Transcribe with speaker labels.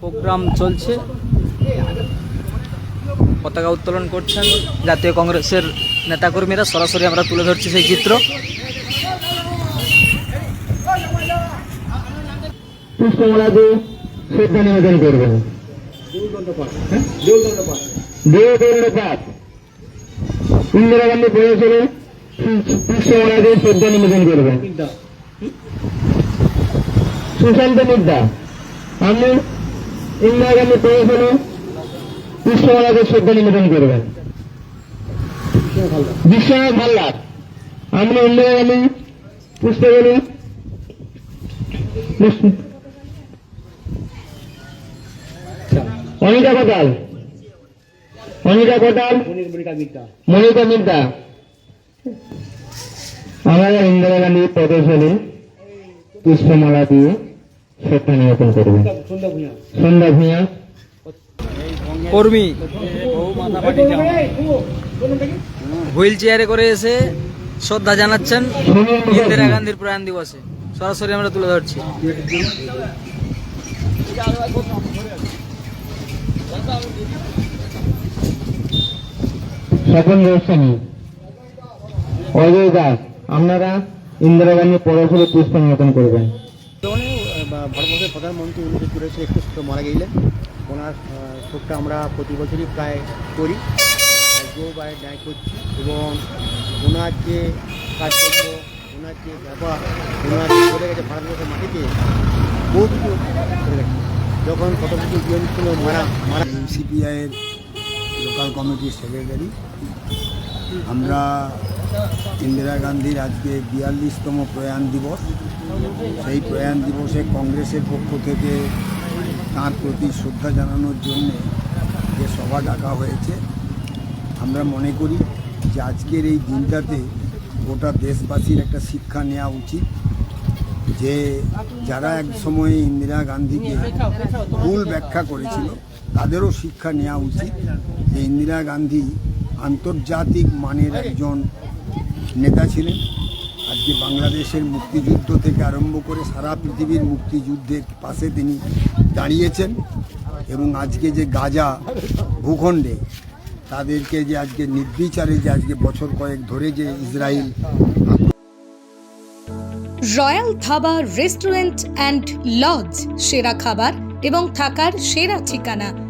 Speaker 1: Programme চলছে। পতাকা উত্তোলন করছেন জাতীয় কংগ্রেসের নেতাকর্মীরা। সরাসরি আমরা তুলে ধরছি সেই চিত্র।
Speaker 2: পুষ্পমালা শ্রদ্ধা নিবেদন করবেন। ইন্দিরা গান্ধী দিয়ে শ্রদ্ধা নিবেদন করবেন। সুশান্ত মিদ্যা আপনি ইন্দিরা গান্ধী বলেছিল পুষ্পমালা দিয়ে শ্রদ্ধা নিবেদন করবেন। বিশ্বনাথ ভাল্লার আপনি ইন্দিরা গান্ধী পুষ্পগুলি অনিতা কোটাল অনিতা কোটাল মনিকা মিদ্যা আমরা ইন্দিরা গান্ধী পদশালী পুষ্পমালা দিয়ে শ্রদ্ধা নিবেদন করবেন সন্ধ্যা ভূঁইয়া।
Speaker 1: কর্মী। হুইল চেয়ারে করে এসে শ্রদ্ধা জানাচ্ছেন ইন্দিরা গান্ধীর প্রয়াণ দিবসে। সরাসরি আমরা তুলে ধরছি।
Speaker 2: স্বপন গোস্বামী। অজয় দাস আপনারা ইন্দিরা গান্ধী পদশালী পুষ্প নিবেদন করবেন।
Speaker 3: ভারতবর্ষের প্রধানমন্ত্রী উনিশশো চুরাশি ছোটো মারা গেলেন। ওনার শোকটা আমরা প্রতি বছরই প্রায় করি। আজকেও প্রায় ন্যায় করছি এবং ওনার যে কাজকর্ম, ওনার যে ব্যাপার ওনার করে গেছে ভারতবর্ষের মাটিতে বহু কিছু করে যখন কত কিছু জীবন ছিল, মারা মারা।
Speaker 4: সিপিআইয়ের লোকাল কমিটির সেক্রেটারি আমরা ইন্দিরা গান্ধীর আজকে বিয়াল্লিশতম প্রয়াণ দিবস। সেই প্রয়াণ দিবসে কংগ্রেসের পক্ষ থেকে তাঁর প্রতি শ্রদ্ধা জানানোর জন্য যে সভা ডাকা হয়েছে, আমরা মনে করি যে আজকের এই দিনটাতে গোটা দেশবাসীর একটা শিক্ষা নেওয়া উচিত যে যারা এক সময় ইন্দিরা গান্ধীকে ভুল ব্যাখ্যা করেছিল, তাদেরও শিক্ষা নেওয়া উচিত যে ইন্দিরা গান্ধী আন্তর্জাতিক মানের একজন নেতা ছিলেন। আজকে বাংলাদেশের মুক্তিযুদ্ধ থেকে আরম্ভ করে সারা পৃথিবীর মুক্তিযুদ্ধের পাশে তিনি দাঁড়িয়েছেন এবং আজকে যে গাজা ভূখণ্ডে তাদেরকে যে আজকে নির্বিচারে যে আজকে বছর কয়েক ধরে যে Israel
Speaker 5: royal dhaba restaurant and lodge, সেরা খাবার এবং থাকার সেরা ঠিকানা